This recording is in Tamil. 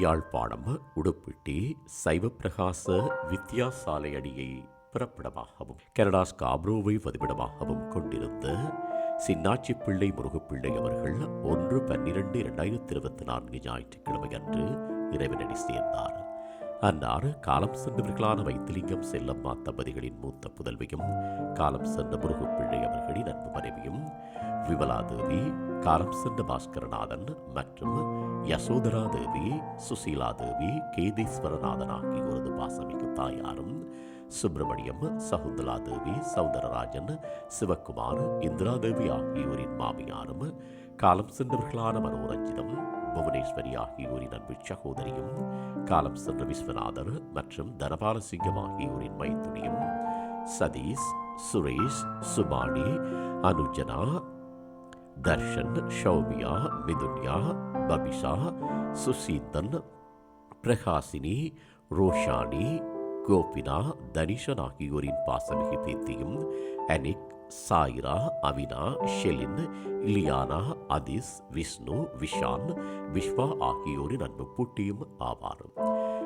யாழ்ப்பாணம் உடுப்பிட்டி சைவப்பிரகாச வித்யாசாலை அடியை பிறப்பிடமாகவும் கனடா ஸ்காப்ரோவை வதிவிடமாகவும் கொண்டிருந்த சின்னாச்சி பிள்ளை முருகப்பிள்ளை அவர்கள் ஒன்று பன்னிரண்டு இரண்டாயிரத்தி இருபத்தி நான்கு ஞாயிற்றுக்கிழமை அன்று இறைவனடி சேர்ந்தார். அன்னார் காலம் சென்றவர்களான வைத்திலிங்கம் செல்லம்மா தம்பதிகளின் மூத்த புதல்வியும் காலம் சென்ற முருகப்பிள்ளை அவர்களின் அன்பு மனைவியும் விமலாதேவி காலம் சென்ற பாஸ்கரநாதன் மற்றும் யசோதரா தேவி சுசீலா தேவி கேதீஸ்வரநாதன் ஆகியோரது பாசமிகு தாயாரும் சுப்பிரமணியம் சகுந்தலா தேவி சௌந்தரராஜன் சிவக்குமார் இந்திரா தேவி ஆகியோரின் மாமியாரும் காலம் சென்றவர்களான மனோரஞ்சிதம் புவனேஸ்வரி ஆகியோரின் அன்பு சகோதரியும் காலம் சென்ற விஸ்வநாதர் மற்றும் தனபாலசிங்கம் ஆகியோரின் மைத்துனியும் சதீஷ் சுரேஷ் சுபானி அனுஜனா தர்ஷன் ஷௌமியா மிதுன்யா பபிஷா சுசீந்தன் பிரகாசினி ரோஷானி கோபினா தனிஷன் ஆகியோரின் பாசமிகு பேத்தியும் அனிக் சாயிரா அவினா ஷெலின் இலியானா அதிஸ் விஷ்ணு விஷான் விஸ்வா ஆகியோரின் அன்பு பூட்டியும் ஆவார்.